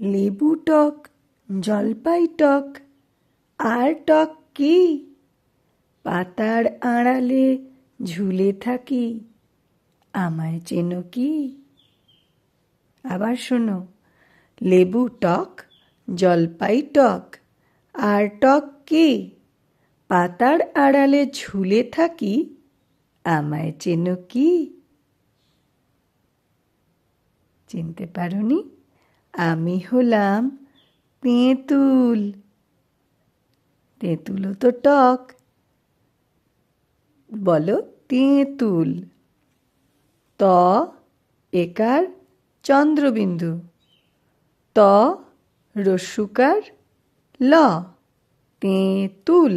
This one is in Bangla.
লেবু টক, জলপাই টক, আর টক কি? পাতার আড়ালে ঝুলে থাকি, আমায় চেনো কি? আবার শোনো, লেবু টক, জলপাই টক, আর টক কি? পাতার আড়ালে ঝুলে থাকি, আমায় চেনো কি? চিনতে পারোনি? আমি হলাম তেঁতুল। তেঁতুলও তো টক। বলো তেঁতুল। ত একার চন্দ্রবিন্দু। ত রস্যুকার ল। তেঁতুল।